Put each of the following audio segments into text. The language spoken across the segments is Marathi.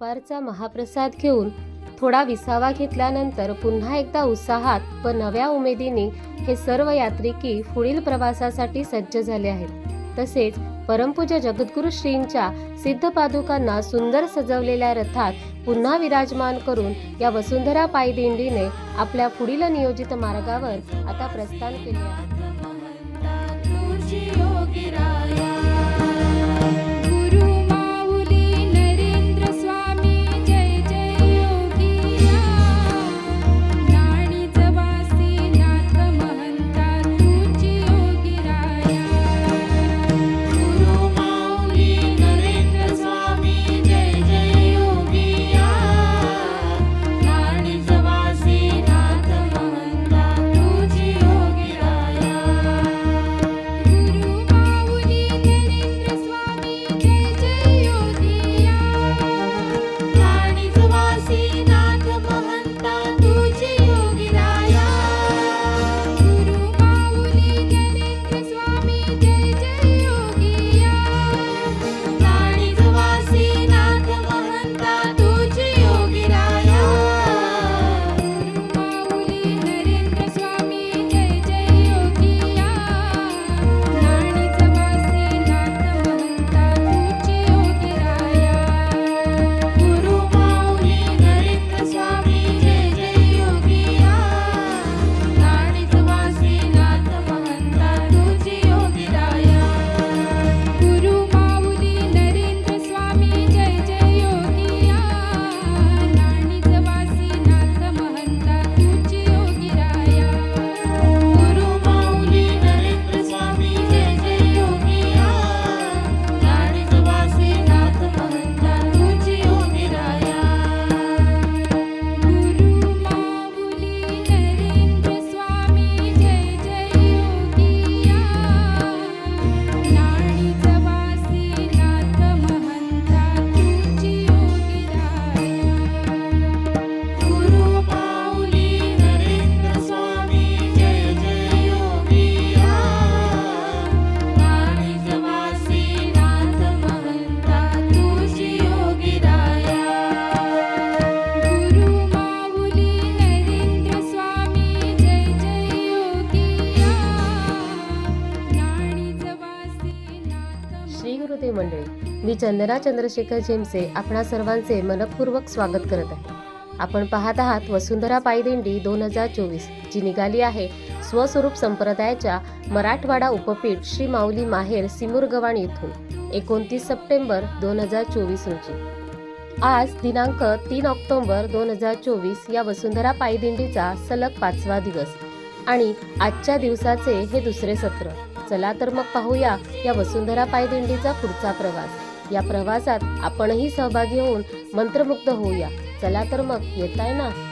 दुपारचा महाप्रसाद घेऊन थोडा विसावा घेतल्यानंतर पुन्हा एकदा उत्साहात व नव्या उमेदीने हे सर्व यात्रिकी पुढील प्रवासासाठी सज्ज झाले आहेत. तसेच परमपूज्य जगद्गुरु श्रींच्या सिद्ध पादुकांना सुंदर सजवलेल्या रथात पुन्हा विराजमान करून या वसुंधरा पायी दिंडीने आपल्या पुढील नियोजित मार्गावर आता प्रस्थान केले आहे. चंदना चंद्रशेखर झेमसे आपणा सर्वांचे मनपूर्वक स्वागत करत आहे. आपण पाहत आहात वसुंधरा पायदिंडी दोन हजार चोवीस जी निघाली आहे स्वस्वरूप संप्रदायाच्या मराठवाडा उपपीठ श्री माऊली माहेर सिमुरगवाण येथून एकोणतीस सप्टेंबर दोन हजार चोवीस रोजी. आज दिनांक तीन ऑक्टोबर दोन हजार चोवीस या वसुंधरा पायदिंडीचा सलग पाचवा दिवस आणि आजच्या दिवसाचे हे दुसरे सत्र. चला तर मग पाहूया या वसुंधरा पायदिंडीचा पुढचा प्रवास. या प्रवासात आपणही सहभागी होऊन मंत्रमुग्ध होऊया. चला तर मग येताय ना?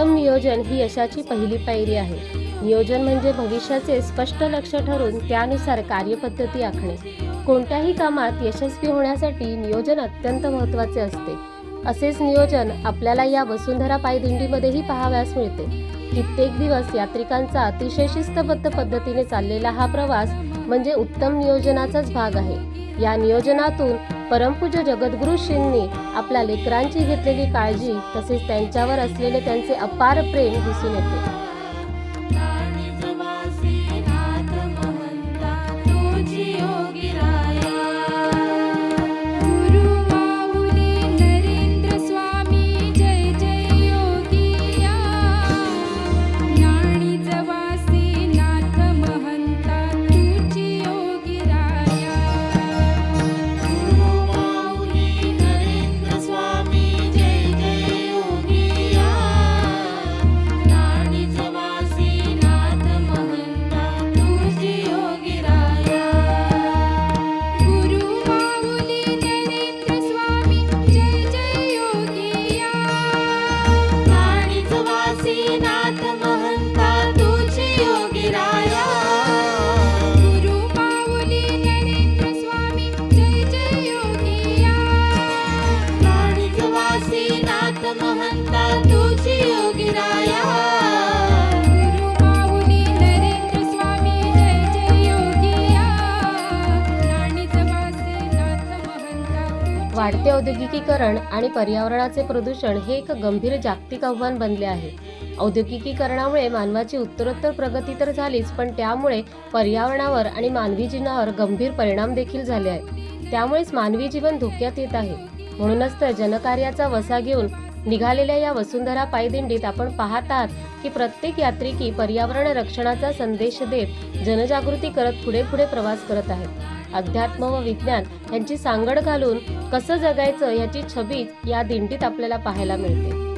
उत्तम नियोजन ही यशाची पहिली पायरी आहे. नियोजन म्हणजे भविष्याचे स्पष्ट लक्ष ठरून त्यानुसार कार्यपद्धती आखणे. कोणत्याही कामात यशस्वी होण्यासाठी नियोजन अत्यंत महत्त्वाचे असते. असेच नियोजन आपल्याला या वसुंधरा पायदिंडीमध्येही पाहाव्यास मिळते. कित्येक दिवस यात्रिकांचा अतिशय शिस्तबद्ध पद्धतीने चाललेला हा प्रवास म्हणजे उत्तम नियोजनाचाच भाग आहे. या नियोजनातून परमपूज्य जगद्गुरु श्रींनी आपल्या लेकरांची घेतलेली काळजी तसेच त्यांच्यावर असलेले त्यांचे अपार प्रेम दिसून येते. औद्योगिकीकरण आणि पर्यावरणाचे प्रदूषण हे एक गंभीर जागतिक आव्हान बनले आहे. औद्योगिकीकरणामुळे मानवाची उत्तरोत्तर प्रगती तर झालीच पण त्यामुळे पर्यावरणावर आणि मानवी जीवनावर गंभीर परिणाम देखील झाले आहेत. त्यामुळेच मानवी जीवन धोक्यात येत आहे. म्हणूनच तर जनकार्याचा वसा घेऊन निघालेल्या या वसुंधरा पायदिंडीत आपण पाहत आहात की प्रत्येक यात्रिकी पर्यावरण रक्षणाचा संदेश देत जनजागृती करत पुढे पुढे प्रवास करत आहेत. अध्यात्म व विज्ञान यांची सांगड घालून कसं जगायचं याची छबीच या दिंडीत आपल्याला पाहायला मिळते.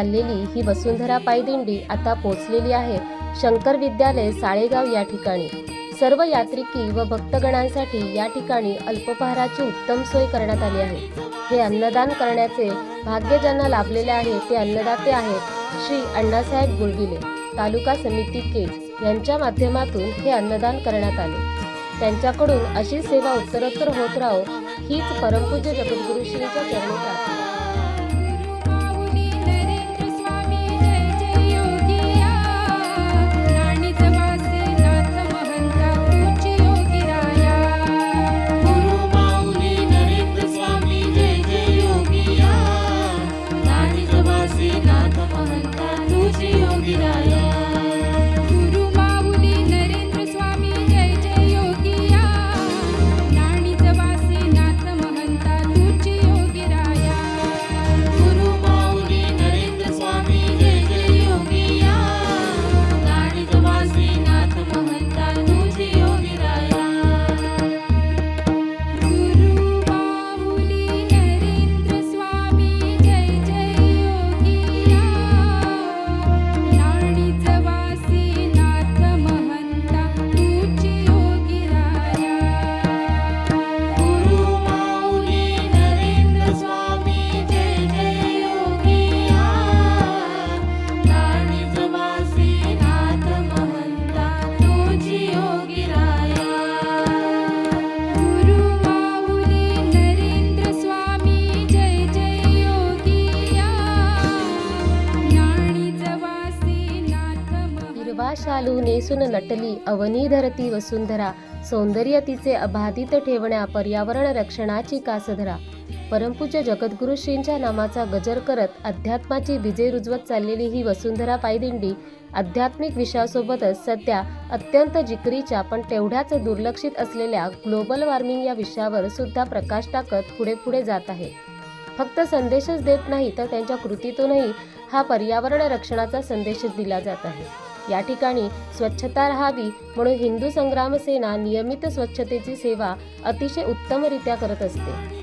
चाललेली ही वसुंधरा पायदिंडी आता पोचलेली आहे शंकर विद्यालय साळेगाव या ठिकाणी. सर्व यात्रिकी व भक्तगणांसाठी या ठिकाणी अल्पपहाराची उत्तम सोय करण्यात आली आहे. हे अन्नदान करण्याचे भाग्य ज्यांना लाभलेले आहे ते अन्नदाते आहेत श्री अण्णासाहेब गुळगिले. तालुका समिती केज यांच्या माध्यमातून हे अन्नदान करण्यात आले. त्यांच्याकडून अशी सेवा उत्तरोत्तर होत राहो हीच परमपूज्य जगद्गुरु श्रीच्या चरणी प्रार्थना. अंबा शालू नेसून नटली अवनी धरती वसुंधरा सौंदर्य तिचे अबाधित ठेवण्या पर्यावरण रक्षणाची कासधरा. परमपूज्य जगद्गुरु श्रींच्या नामाचा गजर करत अध्यात्माची विजय रुजवत चाललेली ही वसुंधरा पायदिंडी आध्यात्मिक विषयासोबतच सध्या अत्यंत जिकरीच्या पण तेवढ्याच दुर्लक्षित असलेल्या ग्लोबल वॉर्मिंग या विषयावर सुद्धा प्रकाश टाकत पुढे पुढे जात आहे. फक्त संदेशच देत नाही तर त्यांच्या कृतीतूनही हा पर्यावरण रक्षणाचा संदेशच दिला जात आहे. या ठिकाणी स्वच्छता राहावी म्हणून हिंदू संग्राम सेना नियमित स्वच्छतेची सेवा अतिशय उत्तमरित्या करत असते.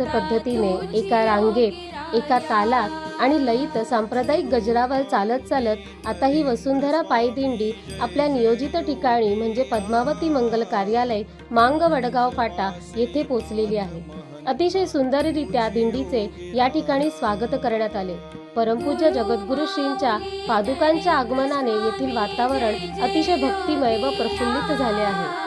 लयबद्ध पद्धतीने एका रांगेत एका तालात आणि लयीत सांप्रदायिक गजरावर चालत चालत आता ही वसुंधरा पायदिंडी आपल्या नियोजित ठिकाणी म्हणजे पद्मावती मंगल कार्यालय मांग वडगाव फाटा येथे पोचलेली आहे. अतिशय सुंदररित्या दिंडीचे या ठिकाणी स्वागत करण्यात आले. परमपूज्य जगद्गुरु श्रींच्या पादुकांच्या आगमनाने येथील वातावरण अतिशय भक्तिमय व प्रफुल्लित झाले आहे.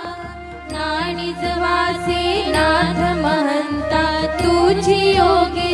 तुझी योगी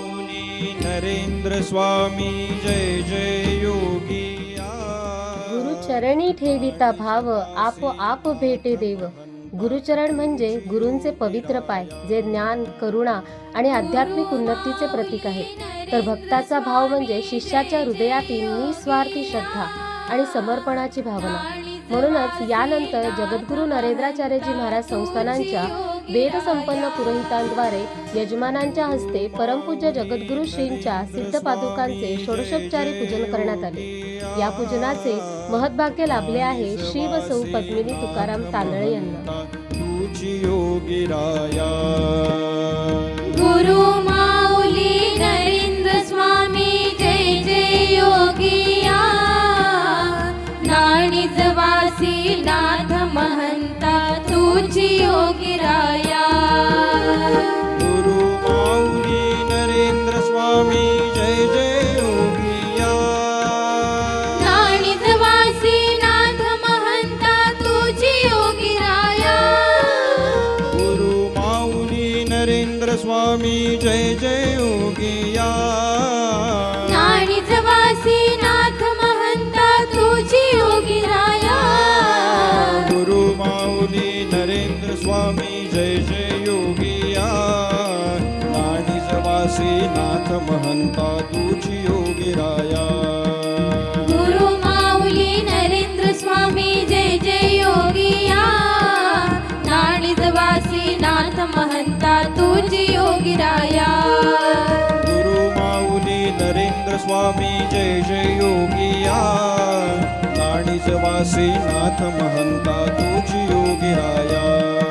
नरेंद्र स्वामी जय जय योगी गुरु चरणी ठेविता भाव आप आप भेटे देव गुरुचरण म्हणजे गुरूंचे पवित्र पाय जे ज्ञान करुणा आणि आध्यात्मिक उन्नतीचे प्रतीक आहे तर भक्ताचा भाव म्हणजे शिष्याच्या हृदयातील निस्वार्थी श्रद्धा आणि समर्पणाची भावना म्हणूनच यानंतर जगद्गुरू नरेंद्राचार्यजी महाराज संस्थानांच्या वेद संपन्न पुरोहितांद्वारे यजमानांच्या हस्ते परमपूज्य जगद्गुरू श्रींच्या सिद्ध पादुकांचे षोडशोपचारी पूजन करण्यात आले. या पूजनाचे महत्भाग्य लाभले आहे श्री व सौ पद्मिनी तुकाराम तांदळे यांना. गुरु नाथ महंता तुझी योगिराया गुरु माऊली नरेंद्र स्वामी जय जय योगिया नाणीज वासी नाथ महंता तुझी योगी राया। गुरु माऊली नरेंद्र स्वामी जय जय योगिया नाणीज वासी नाथ महंता तुझी योगिराया गुरु माऊली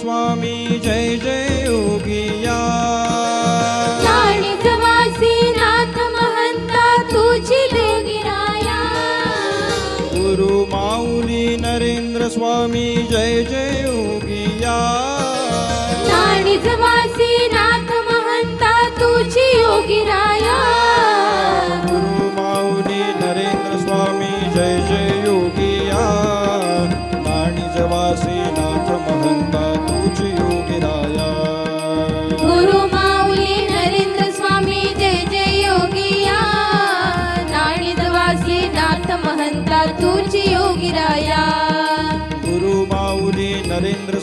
स्वामी जय जय योगिया गुरु माऊली नरेंद्र स्वामी जय जय योगिया नाथ महंता तुझी योगिराया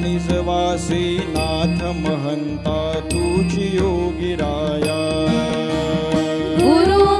निजवासी नाथ महंता तुझी योगी राया। गुरु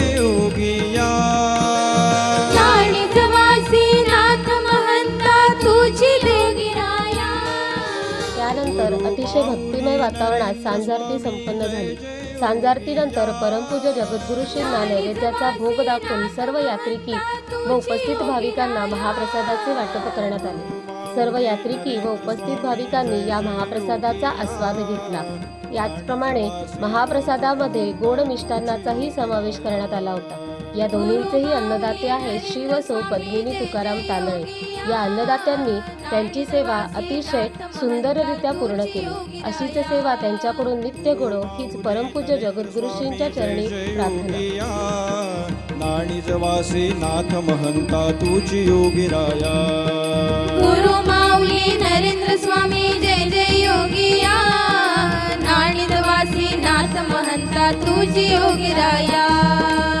अतिशय भक्तिमय वातावरणात सांजारती संपन्न झाली. सांजारतीनंतर परमपूज्य जगद्गुरुशींना नैवेद्याचा भोग दाखवून सर्व यात्रिकी व उपस्थित भाविकांना महाप्रसादाचे वाटप करण्यात आले. सर्व यात्रिकी व उपस्थित भाविकांनी या महाप्रसादाचा आस्वाद घेतला. याचप्रमाणे महाप्रसादामध्ये गोड मिष्टान्नाचाही समावेश करण्यात आला होता. या दोन्हींचेही अन्नदाते आहेत. श्री व सौ पद्मिनी तुकाराम तांदळे. या अन्नदात्यांनी त्यांची सेवा अतिशय सुंदररित्या पूर्ण केली. अशीच सेवा त्यांच्याकडून नित्य घडो हीच परमपूज्य जगद्गुरुश्रींच्या चरणी प्रार्थना. नाणिजवासी नाथ महंता तुझी योगी राया. गुरु माऊली नरेंद्र स्वामी जय जय योगिया नाणीज वासी नाथ महंता तुझी योगी राया. गुरु माऊली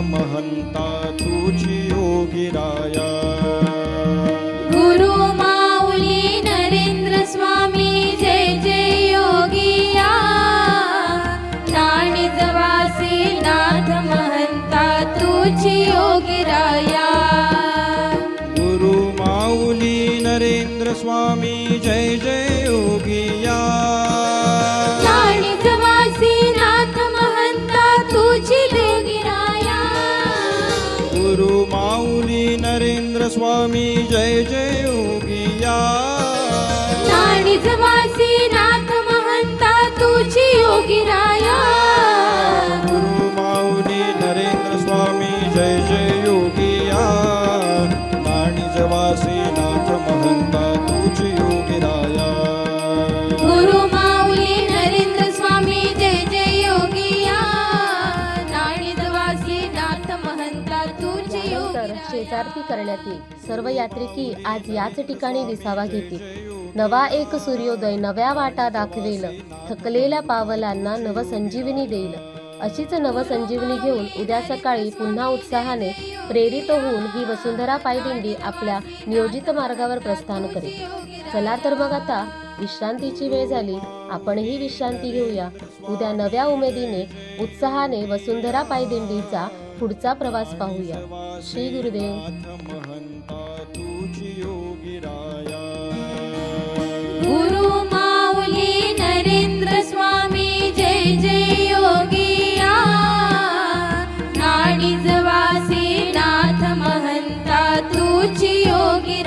महंता तुझी योगी राया। स्वामी जय जय योगिया. नाणीज वासी नाथ महंता तुझी योगी राया. करण्यात येईल. सर्व यात्रिकी आज याच ठिकाणी विसावा घेतील. नवा एक सूर्योदय नव्या वाटा दाखवेल. थकलेल्या पावलांना नवसंजीवनी देईल. अशीच नवसंजीवनी घेऊन उद्या सकाळी पुन्हा उत्साहाने प्रेरित होऊन ही वसुंधरा पायदिंडी आपल्या नियोजित मार्गावर प्रस्थान करेल. चला तर मग आता विश्रांतीची वेळ झाली. आपणही विश्रांती घेऊया. उद्या नव्या उमेदीने उत्साहाने वसुंधरा पायदिंडीचा पुढचा प्रवास पाहूया. श्री गुरुदेव. गुरु माऊली नरेंद्र स्वामी जय जय योगिया नाडीज वासी नाथ महंता तुझी योगी